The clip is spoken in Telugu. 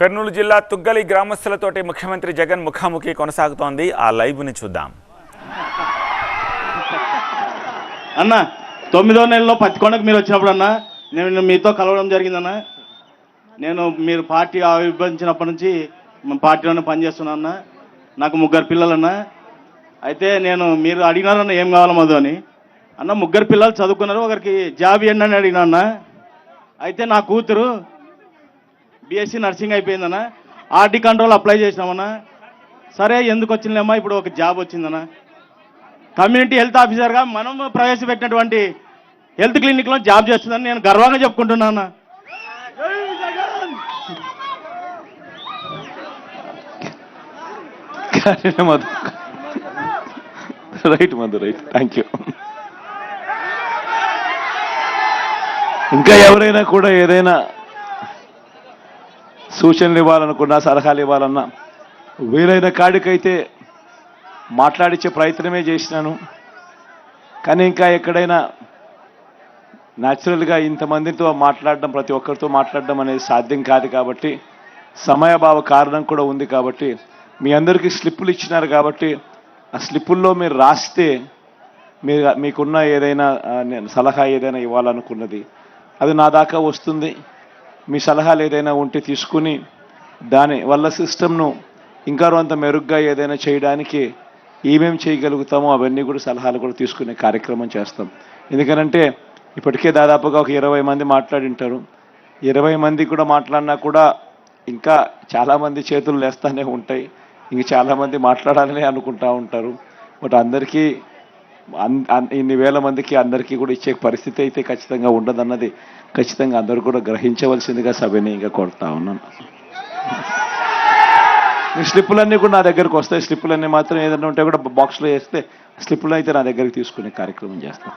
కర్నూలు జిల్లా తుగ్గలి గ్రామస్తులతోటి ముఖ్యమంత్రి జగన్ ముఖాముఖి కొనసాగుతోంది. ఆ లైవ్ని చూద్దాం. అన్న తొమ్మిదో నెలలో పత్తికొండకు మీరు వచ్చినప్పుడు అన్న నేను మీతో కలవడం జరిగిందన్న. నేను మీరు పార్టీ ఆవిర్భవించినప్పటి నుంచి పార్టీలోనే పనిచేస్తున్నా అన్న. నాకు ముగ్గురు పిల్లలన్న. అయితే నేను మీరు అడిగినారన్న ఏం కావాలో మధు అని. అన్న ముగ్గురు పిల్లలు చదువుకున్నారు ఒకరికి జాబ్ ఏంటని అని అడిగినా అన్న. అయితే నా కూతురు బీఎస్సీ నర్సింగ్ అయిపోయిందన్న. ఆర్డీ కంట్రోల్ అప్లై చేసినామన్నా. సరే ఎందుకు వచ్చిందమ్మా ఇప్పుడు ఒక జాబ్ వచ్చిందన్నా. కమ్యూనిటీ హెల్త్ ఆఫీసర్గా మనం ప్రవేశపెట్టినటువంటి హెల్త్ క్లినిక్లో జాబ్ చేస్తుందని నేను గర్వంగా చెప్పుకుంటున్నాను Madhu right Madhu right thank you ఇంకా ఎవరైనా కూడా ఏదైనా సూచనలు ఇవ్వాలనుకున్నా సలహాలు ఇవ్వాలన్నా వీలైన కాడికైతే మాట్లాడించే ప్రయత్నమే చేసినాను. కానీ ఇంకా ఎక్కడైనా న్యాచురల్గా ఇంతమందితో మాట్లాడడం ప్రతి ఒక్కరితో మాట్లాడడం అనేది సాధ్యం కాదు కాబట్టి సమయభావ కారణం కూడా ఉంది కాబట్టి మీ అందరికీ స్లిప్పులు ఇచ్చినారు కాబట్టి ఆ స్లిప్పుల్లో మీరు రాస్తే మీరు మీకున్న ఏదైనా నేను సలహా ఏదైనా ఇవ్వాలనుకున్నది అది నా దాకా వస్తుంది. మీ సలహాలు ఏదైనా ఉంటే తీసుకుని దాని వల్ల సిస్టమ్ను ఇంకా అంత మెరుగ్గా ఏదైనా చేయడానికి ఏమేం చేయగలుగుతామో అవన్నీ కూడా సలహాలు కూడా తీసుకునే కార్యక్రమం చేస్తాం. ఎందుకనంటే ఇప్పటికే దాదాపుగా ఒక ఇరవై మంది మాట్లాడింటారు. ఇరవై మంది కూడా మాట్లాడినా కూడా ఇంకా చాలామంది చేతులు లేస్తానే ఉంటాయి. ఇంక చాలామంది మాట్లాడాలని అనుకుంటూ ఉంటారు. బట్ అందరికీ ఇన్ని వేల మందికి అందరికీ కూడా ఇచ్చే పరిస్థితి అయితే ఖచ్చితంగా ఉండదన్నది ఖచ్చితంగా అందరూ కూడా గ్రహించవలసిందిగా సవినీయంగా కోరుతా ఉన్నాను. స్లిప్పులన్నీ కూడా నా దగ్గరకు వస్తాయి. స్లిప్పులన్నీ మాత్రం ఏదైనా ఉంటే కూడా బాక్స్లో వేస్తే స్లిప్పులు అయితే నా దగ్గరికి తీసుకునే కార్యక్రమం చేస్తాను.